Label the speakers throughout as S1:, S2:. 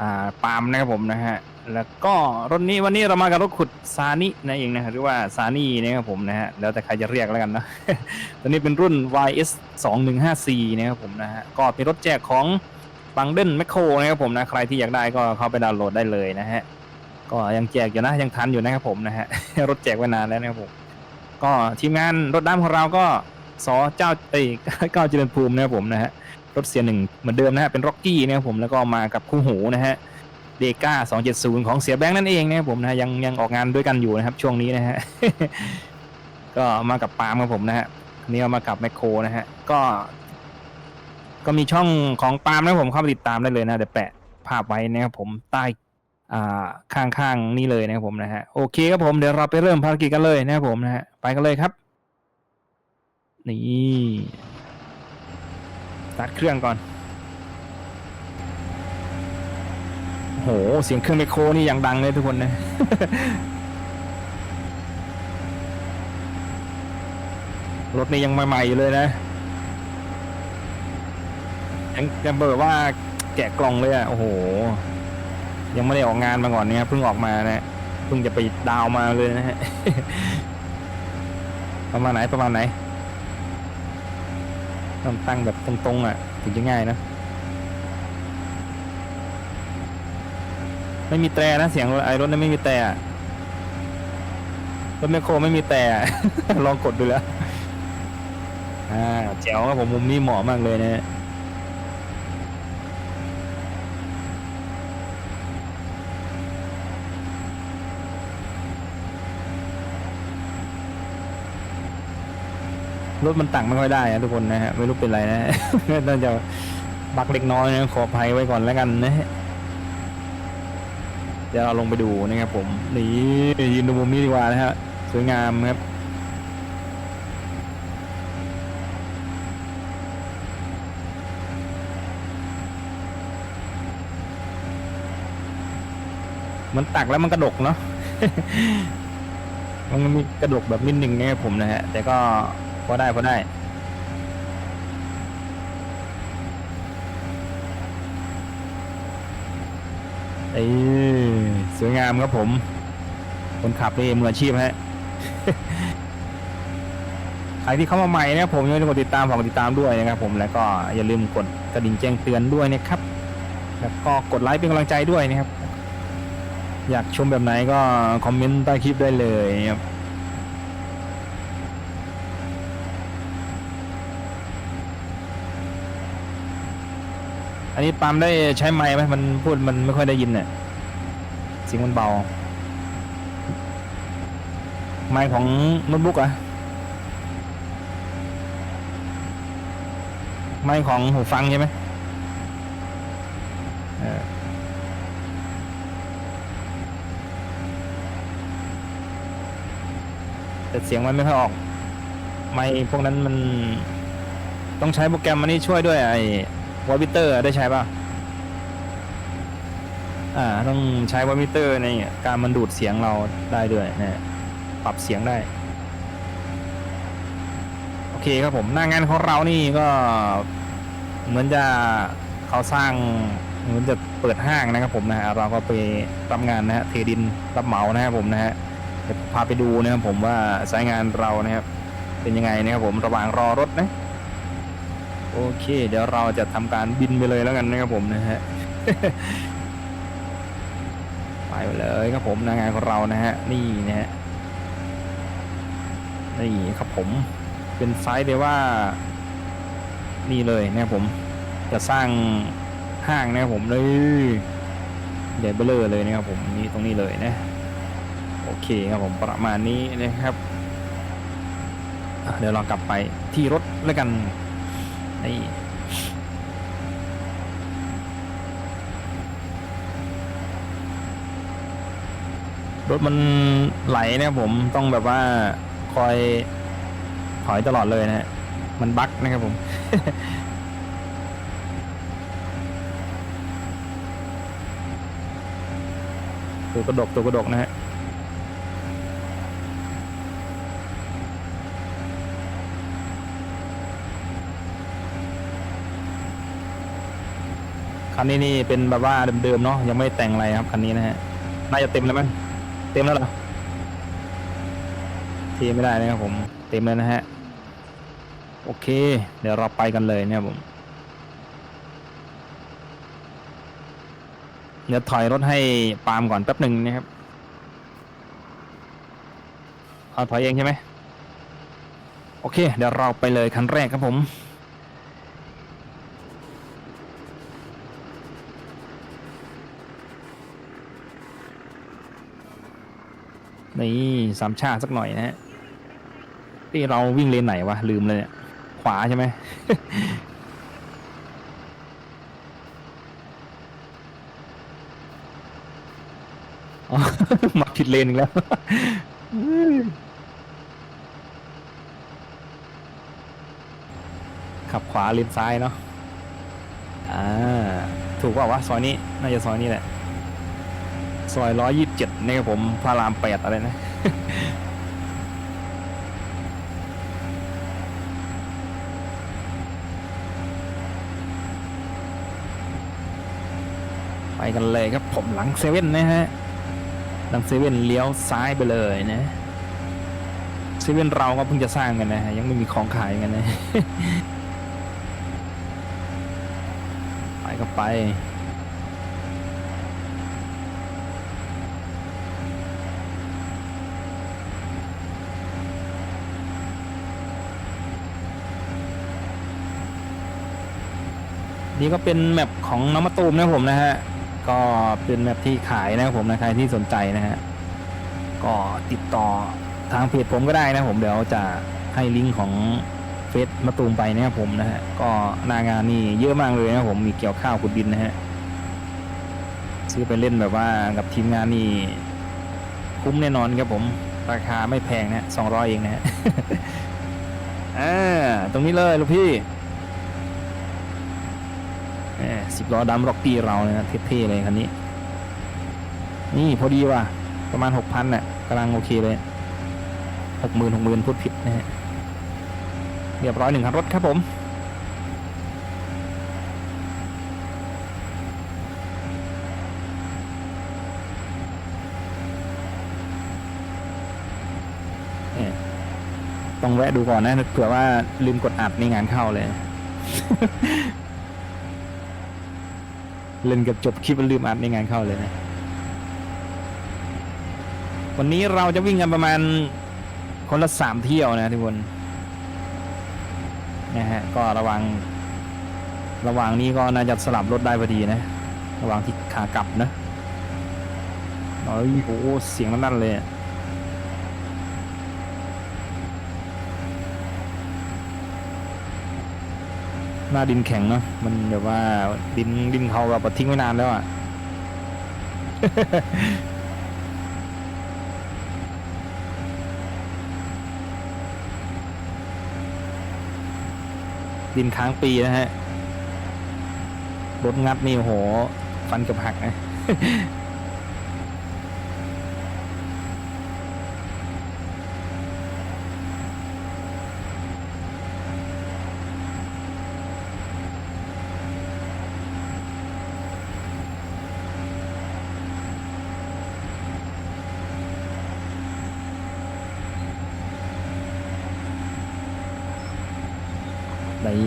S1: อ่าปาล์มนะครับผมนะฮะแล้วก็รถนี้วันนี้เรามากับรถขุดซานินั่นเองนะครับหรือว่าซานี่นะครับผมนะฮะแล้วแต่ใครจะเรียกแล้วกันนะ ตัวนี้เป็นรุ่น YS 2154นะครับผมนะฮะก็เป็นรถแจกของบังเดนแมคโครนะครับผมนะใครที่อยากได้ก็เข้าไปดาวน์โหลดได้เลยนะฮะก็ยังแจกอยู่นะยังทันอยู่นะครับผมนะฮะรถแจกไว้นานแล้วนะครับผมก็ทีมงานรถดำของเราก็สอเจ้าเอ้ยเก้าเจริญภูมินะครับผมนะฮะ รถเสียหนึ่งเหมือนเดิมนะฮะเป็นร็อกกี้นะครับผมแล้วก็มากับคู่หูนะฮะเดก้าสองเจ็ดศูนย์ของเสียแบงค์นั่นเองนะครับผมนะฮะยังยังออกงานด้วยกันอยู่นะครับ ช่วงนี้นะฮะ ก็มากับปาล์มครับผมนะฮะอันนี้เอามากับแมคโครนะฮะ ก็ ก็มีช่องของปาล์มนะครับผมเข้าไปติดตามได้เลยนะเดี๋ยวแปะภาพไว้นะครับผมใต้อ่าข้างๆนี่เลยนะครับผมนะฮะโอเคครับผมเดี๋ยวเราไปเริ่มภารกิจกันเลยนะครับผมนะฮะไปกันเลยครับ นี่ ตาร์ทเครื่องก่อนโหเสียงเครื่องไมโครนี่ยังดังเลยทุกคนนะรถนี่ยังใหม่ๆอยู่เลยนะยังยังเบิดว่าแกะกล่องเลยอะโอ้โห ยังไม่ได้ออกงานมาก่อนเนี่ยเพิ่งออกมานะเพิ่งจะไปดาวมาเลยนะฮะประมาณไหนประมาณไหน ต้องตั้งแบบตรงๆอะถึงจะง่ายนะ ไม่มีแตรนะเสียงไอ้รถนั้นไม่มีแตรรถแมคโครไม่มีแตรลองกดดูแล้ว อ่าแจ๋วครับผมมุมนี้เหมาะมากเลยนะ รถมันตั้งไม่ค่อยได้นะทุกคนนะฮะไม่รู้เป็นไรนะ น่าจะบักเล็กน้อยนะขออภัยไว้ก่อนแล้วกันนะฮะเดี๋ยวเราลงไปดูนะครับผมนี่ยืนดูมุมนี้ดีกว่านะฮะสวยงามครับมันตักแล้วมันกระดกเนาะมันมีกระดกแบบนิดนึงนะครับผมนะฮะแต่ก็ พอได้พอได้ เอ้สวยงามครับผม คนขับนี่มืออาชีพฮะ ใครที่เข้ามาใหม่นะครับผมอย่าลืมกดติดตามฝากกดติดตามด้วยนะครับผมแล้วก็อย่าลืมกดกระดิ่งแจ้งเตือนด้วยนะครับ แล้วก็กดไลค์เป็นกำลังใจด้วยนะครับ อยากชมแบบไหนก็คอมเมนต์ใต้คลิปได้เลยครับ อันนี้ปามได้ใช้ไมค์ไหมมันพูดมันไม่ค่อยได้ยินเนี่ยเสียงมันเบา ไมค์ของโน้ตบุ๊กอะไมค์ของหูฟังใช่ไหมแต่เสียงมันไม่ค่อยออก ไมค์พวกนั้นมันต้องใช้โปรแกรมมันนี่ช่วยด้วยไอ วอลวิเตอร์ได้ใช้ป่ะ อ่า ต้องใช้วอลวิเตอร์ในการมันดูดเสียงเราได้ด้วยนะปรับเสียงได้ โอเคครับผมหน้างานของเรานี่ก็เหมือนจะเขาสร้างเหมือนจะเปิดห้างนะครับผมนะฮะเราก็ไปรับงานนะฮะเทดินรับเหมานะครับผมนะฮะพาไปดูนะครับผมว่าสายงานเรานะครับเป็นยังไงนะครับผมระหว่างรอรถนะ โอเค เดี๋ยวเราจะทำการบินไปเลยแล้วกันนะครับผมนะฮะ ไปเลยครับผมนางานของเรานะฮะ นี่นะฮะ นี่ครับผม เป็นไซส์เลยว่า นี่เลยนะครับผม จะสร้างห้างนะครับผมเลยใหญ่เบ้อเร่อเลยนะครับผมนี่ตรงนี้เลยนะ โอเคครับผมประมาณนี้นะครับ เดี๋ยวเรากลับไปที่รถแล้วกัน นี่รถมันไหลนะครับผมต้องแบบว่าคอยถอยตลอดเลยนะฮะมันบั๊กนะครับผมตัวกระดกตัวกระดกนะฮะ คันนี้นี่เป็นแบบว่าเดิมๆเนาะยังไม่แต่งอะไรครับคันนี้นะฮะน่าจะเต็มแล้วมั้งเต็มแล้วเหรอเทไม่ได้นะครับผมเต็มแล้วนะฮะโอเค เดี๋ยวเราไปกันเลยเนี่ยผมเดี๋ยวถอยรถให้ปาล์มก่อนแป๊บหนึ่งนะครับเอาถอยเองใช่ไหมโอเค เดี๋ยวเราไปเลยคันแรกครับผม นี่สามชาติสักหน่อยนะฮะที่เราวิ่งเลนไหนวะ ลืมเลยเนี่ยขวาใช่ไหมมาผิดเลนอีกแล้วขับขวาเลนซ้ายเนาะอ่าถูกเปล่าวะซอยนี้ น่าจะซอยนี้แหละ อยร้อยยี่สิบเจ็ดนี่ครับผมพระรามแปดอะไรนะไปกันเลยครับผมหลังเซเว่นนะฮะ หลังเซเว่นเลี้ยวซ้ายไปเลยนะเซเว่นเราก็เพิ่งจะสร้างกันนะฮะ ยังไม่มีของขายกันนะ ไปก็ไป นี่ก็เป็นแมปของน้องมะตูมนะผมนะฮะ ก็เป็นแมปที่ขายนะครับผมนะใครที่สนใจนะฮะ ก็ติดต่อทางเพจผมก็ได้นะผมเดี๋ยวจะให้ลิงก์ของเฟซมะตูมไปนะครับผมนะฮะ ก็หน้างานนี่เยอะมากเลยนะผมมีเกี่ยวข้าวขุดดินนะฮะ ซื้อไปเล่นแบบว่ากับทีมงานนี่คุ้มแน่นอนครับผม ราคาไม่แพงนะสองร้อยเองนะฮะ อ่าตรงนี้เลยลูกพี่ สิบล้อดำร็อกกี้เราเนี่ยนะเท่ๆเลยคันนี้ นี่พอดีว่ะประมาณหกพันน่ะกำลังโอเคเลยหกหมื่นหกหมื่นพูดผิดนะฮะเรียบร้อยหนึ่งคันรถครับผมเนี่ยต้องแวะดูก่อนนะเผื่อว่าลืมกดอัดในงานเข้าเลย เล่นกับจบคลิปแล้วลืมอัดในงานเข้าเลยนะ วันนี้เราจะวิ่งกันประมาณคนละสามเที่ยวนะทุกคนนะฮะก็ระวัง ระหว่างนี้ก็น่าจะสลับรถได้พอดีนะ ระหว่างที่ขากลับนะโอ้โหเสียงนั่นเลย หน้าดินแข็งเนาะมันแบบว่าดินดินเขาแบบทิ้งไว้นานแล้วอะ ดินค้างปีนะฮะรถงัดนี่โห ฟันกับหักนะ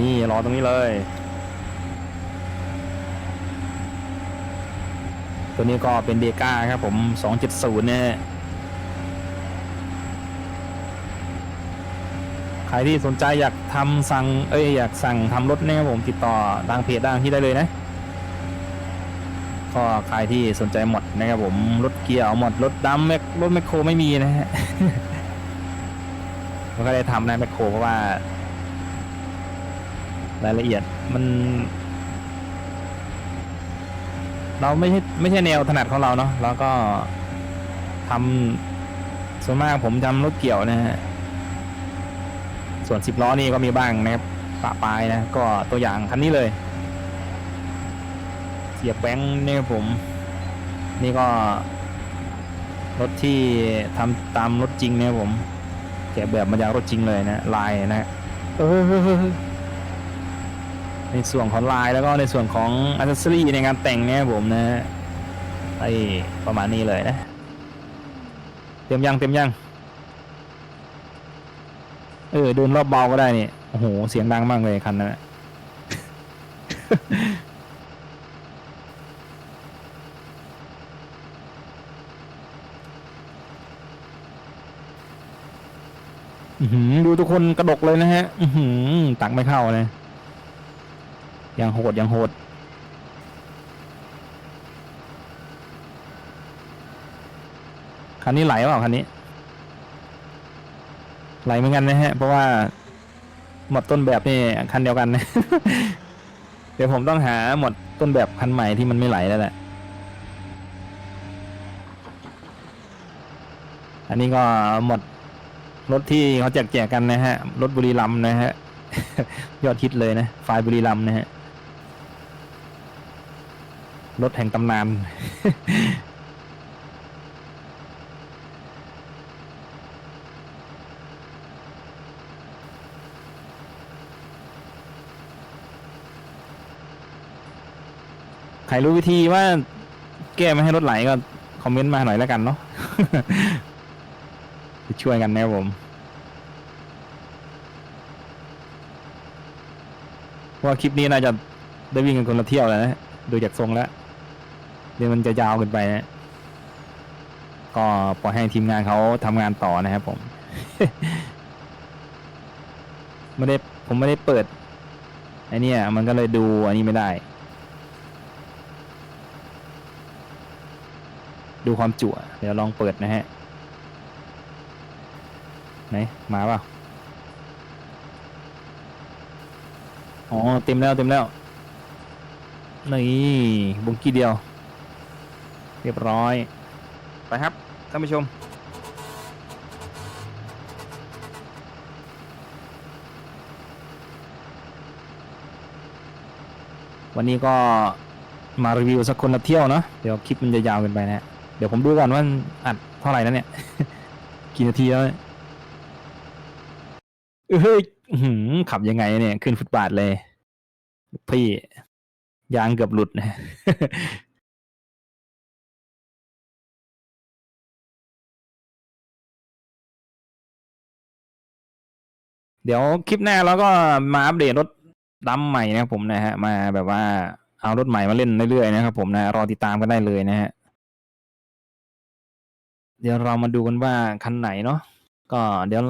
S1: นี่รอตรงนี้เลย ตัวนี้ก็เป็นเดก้าครับผม270เนี่ยใครที่สนใจอยากทำสั่ง เอ้ยอยากสั่งทำรถเนี่ยครับผมติดต่อทางเพจทางที่ได้เลยนะก็ใครที่สนใจหมดนะครับผมรถเกียร์เอาหมดรถดำแมครถแมคโครไม่มีนะฮะมันก็ได้ทำนะแมคโครเพราะว่า รายละเอียดมัน เราไม่ใช่ไม่ใช่แนวถนัดของเราเนาะแล้วก็ทำส่วนมากผมทำรถเกี่ยวนะฮะส่วนสิบล้อนี่ก็มีบ้างนะครับปะปลายนะ ก็ตัวอย่างคันนี้เลย เสียบแบงค์เนี่ยผม นี่ก็ รถที่ทำตามรถจริงเนี่ยผมแกะแบบมาจากรถจริงเลยนะลายนะเออ ในส่วนของลายแล้วก็ในส่วนของอัซเซอรี่ในงานแต่งเนี่ยผมนะฮะไอประมาณนี้เลยนะ เต็มยังเต็มยัง เออเดินรอบเบาก็ได้นี่โอ้โห เสียงดังมากเลยคันนั้นดูทุกคนกระดกเลยนะฮะอือหือตักไม่เข้าเลย ยังโหดยังโหดคันนี้ไหลเปล่าคันนี้ ไหลเหมือนกันนะฮะ เพราะว่าหมดต้นแบบนี่คันเดียวกันนะเดี๋ยวผมต้องหาหมดต้นแบบคันใหม่ที่มันไม่ไหลแล้วแหละอันนี้ก็หมดรถที่เขาแจกแจกกันนะฮะรถบุรีรัมนะฮะยอดฮิตเลยนะไฟบุรีรัมนะฮะ รถแห่งตำนาน ใครรู้วิธีว่าแก้ไม่ให้รถไหลก็ คอมเมนต์มาหน่อยแล้วกันเนาะ จะช่วยกันนะครับผมว่าคลิปนี้น่าจะได้วิ่งกันคนละเที่ยวแล้วนะ ดูจากทรงแล้ว ดี๋ยวมันจะยาวเกินไปนะก็ปล่อยให้ทีมงานเขาทำงานต่อนะครับผม ไม่ได้ผมไม่ได้เปิดไอเนี่ยมันก็เลยดูอันนี้ไม่ได้ ดูความจุอะเดี๋ยวลองเปิดนะฮะไหนมาเปล่าอ๋อเต็มแล้วเต็มแล้วนี่บุงกี้เดียว เรียบร้อย ไปครับท่านผู้ชม วันนี้ก็มารีวิวสักคนละเที่ยวเนาะเดี๋ยวคลิปมันจะยาวเกินไปนะฮะเดี๋ยวผมดูก่อนว่าอัดเท่าไหร่แล้วเนี่ย กี่นาทีแล้วเนี่ยเฮ้ยอื้อหือขับยังไงเนี่ย ขึ้นฟุตบาทเลย พี่ยางเกือบหลุดนะ เดี๋ยวคลิปหน้าเราก็มาอัปเดตรถดำใหม่นะครับผมนะฮะมาแบบว่าเอารถใหม่มาเล่นเรื่อยๆนะครับผมนะรอติดตามกันได้เลยนะฮะเดี๋ยวเรามาดูกันว่าคันไหนเนาะก็เดี๋ยว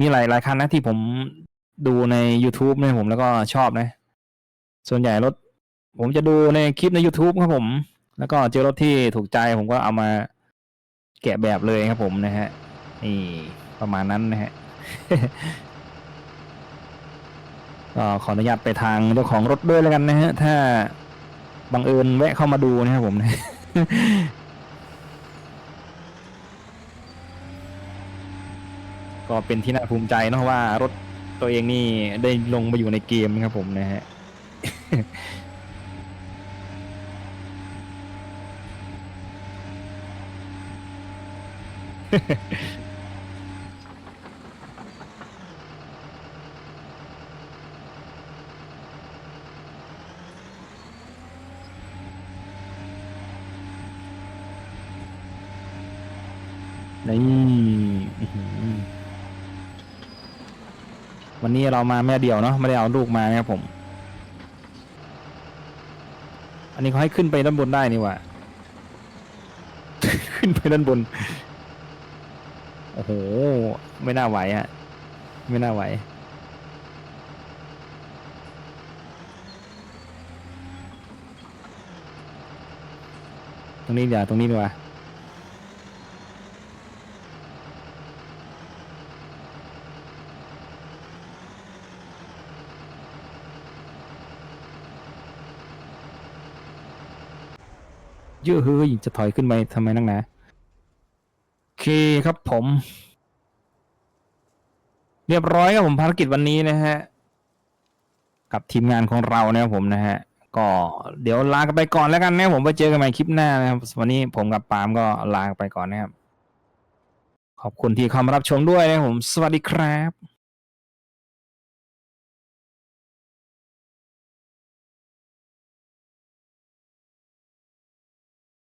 S1: มีหลายหลายคันนะที่ผมดูใน YouTube นะผมแล้วก็ชอบนะ ส่วนใหญ่รถ ผมจะดูในคลิปใน YouTube ครับผม แล้วก็เจอรถที่ถูกใจผมก็เอามาแกะแบบเลยครับผมนะฮะนี่ประมาณนั้นนะฮะ ก็ขออนุญาตไปทางเจ้าของรถด้วยแล้วกันนะฮะ ถ้าบังเอิญแวะเข้ามาดูนะครับผมนะก็เป็นที่น่าภูมิใจเนอะว่ารถตัวเองนี่ได้ลงมาอยู่ในเกมนะครับผมนะฮะ นี่วันนี้เรามาแม่เดียวเนาะไม่ได้เอาลูกมานะครับผม อันนี้เขาให้ขึ้นไปด้านบนได้นี่ว่าขึ้นไปด้านบน โอ้โห ไม่น่าไหวฮะ ไม่น่าไหวตรงนี้เดี๋ยวตรงนี้ดีกว่า เยอะเฮ้ยจะถอยขึ้นไปทำไมนักหนาโอเคครับผม เรียบร้อยครับผมภารกิจวันนี้นะฮะ กับทีมงานของเรานะครับผมนะฮะ ก็เดี๋ยวลากันไปก่อนแล้วกันนะผมไปเจอกันใหม่คลิปหน้านะครับวันนี้ผมกับปาล์มก็ลาไปก่อนนะครับ ขอบคุณที่เข้ามารับชมด้วยนะครับผม สวัสดีครับ